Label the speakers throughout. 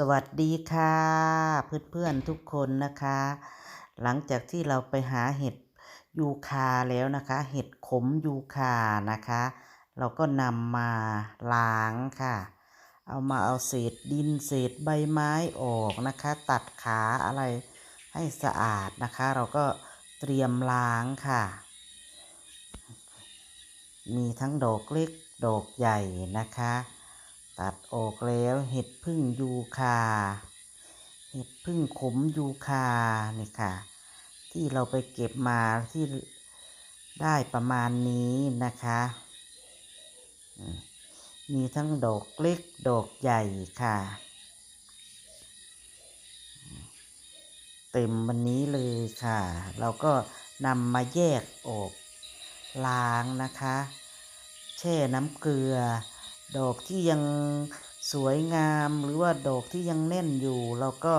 Speaker 1: สวัสดีค่ะ เพื่อนๆทุกคนนะคะ หลังจากที่เราไปหาเห็ดยูคาแล้วนะคะ เห็ดขมยูคานะคะ เราก็นำมาล้างค่ะ เอามาเอาเศษดินเศษใบไม้ออกนะคะ ตัดขาอะไรให้สะอาดนะคะ เราก็เตรียมล้างค่ะ มีทั้งดอกเล็กดอกใหญ่นะคะ ตัดออกแล้วเห็ดพึ่งยูคา เห็ดพึ่งขมยูคานี่ค่ะ ที่เราไปเก็บมาที่ได้ประมาณนี้นะคะมมีทั้งดอกเล็กดอกใหญ่ค่ะ เต็มวันนี้เลยค่ะ เราก็นำมาแยกออกล้างนะคะ แช่น้ำเกลือ ดอกที่ยังสวยงามหรือว่าดอกที่ยังแน่นอยู่ เราก็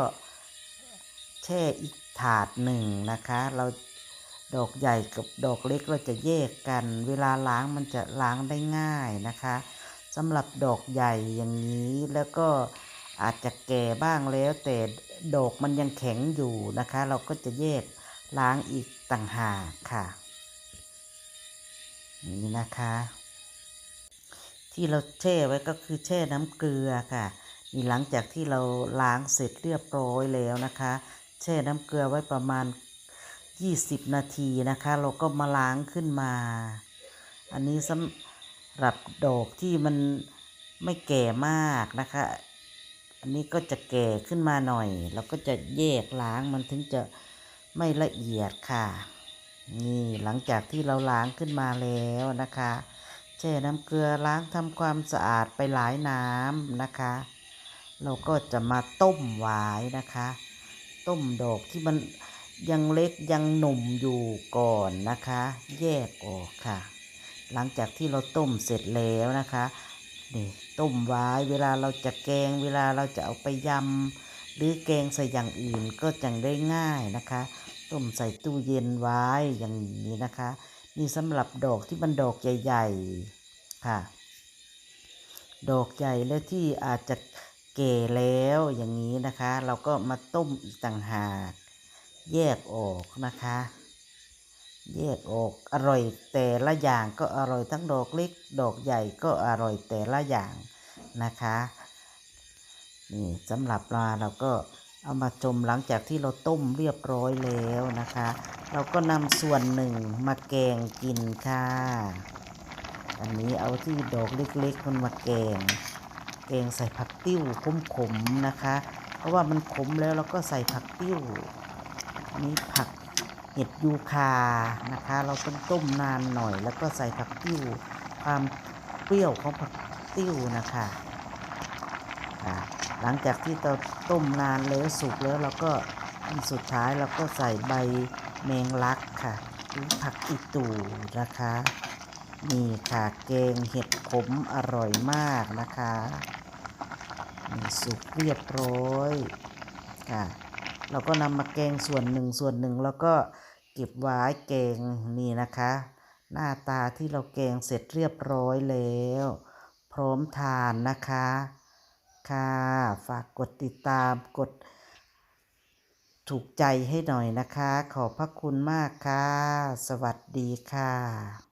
Speaker 1: แช่อีกถาดหนึ่งนะคะ เราดอกใหญ่กับดอกเล็กเราจะแยกกัน เวลาล้างมันจะล้างได้ง่ายนะคะสำหรับดอกใหญ่อย่างนี้แล้วก็อาจจะแก่บ้างแล้ว แต่ดอกมันยังแข็งอยู่นะคะ เราก็จะแยกล้างอีกต่างหากค่ะ นี่นะคะ ที่เราแช่ไว้ก็คือแช่น้ำเกลือค่ะนี่หลังจากที่เราล้างเสร็จเรียบร้อยแล้วนะคะ แช่น้ำเกลือไว้ประมาณ 20 นาทีนะคะ เราก็มาล้างขึ้นมา อันนี้สำหรับดอกที่มันไม่แก่มากนะคะ อันนี้ก็จะแก่ขึ้นมาหน่อยเราก็จะแยกล้างมันถึงจะไม่ละเอียดค่ะ นี่หลังจากที่เราล้างขึ้นมาแล้วนะคะ แช่น้ำเกลือล้างทำความสะอาดไปหลายน้ำนะคะ เราก็จะมาต้มไว้นะคะ ต้มดอกที่มันยังเล็กยังหนุ่มอยู่ก่อนนะคะ แยกออกค่ะ หลังจากที่เราต้มเสร็จแล้วนะคะนี่ต้มไว้เวลาเราจะแกงเวลาเราจะเอาไปยำหรือแกงใส่อย่างอื่นก็จังได้ง่ายนะคะ ต้มใส่ตู้เย็นไว้อย่างนี้นะคะ นี่สำหรับดอกที่มันดอกใหญ่ๆค่ะ ดอกใหญ่และที่อาจจะแก่แล้วอย่างนี้นะคะ เราก็มาต้มอีกต่างหาก แยกออกนะคะ แยกออกอร่อยแต่ละอย่างก็อร่อยทั้งดอกเล็ก ดอกใหญ่ก็อร่อยแต่ละอย่างนะคะนี่สำหรับปลาเราก็ เอามาจมหลังจากที่เราต้มเรียบร้อยแล้วนะคะ เราก็นำส่วนหนึ่งมาแกงกินค่ะ อันนี้เอาที่ดอกเล็กๆมันมาแกง แกงใส่ผักติ้วขมๆนะคะ เพราะว่ามันขมแล้วเราก็ใส่ผักติ้วอันนี้ผักเห็ดยูคานะคะ เราต้องต้มนานหน่อย แล้วก็ใส่ผักติ้วความเปรี้ยวของผักติ้วนะคะอ่า หลังจากที่เราต้มนานแล้วสุกแล้วเราก็สุดท้ายเราก็ใส่ใบแมงลักค่ะหรือผักอีตูนะคะนี่ค่ะแกงเห็ดขมอร่อยมากนะคะนี่สุกเรียบร้อยค่ะ เราก็นำมาแกงส่วนหนึ่งส่วนหนึ่งแล้วก็เก็บไว้แกงนี่นะคะ หน้าตาที่เราแกงเสร็จเรียบร้อยแล้ว พร้อมทานนะคะ ค่ะ ฝากกดติดตามกดถูกใจให้หน่อยนะคะ ขอบพระคุณมากค่ะ สวัสดีค่ะ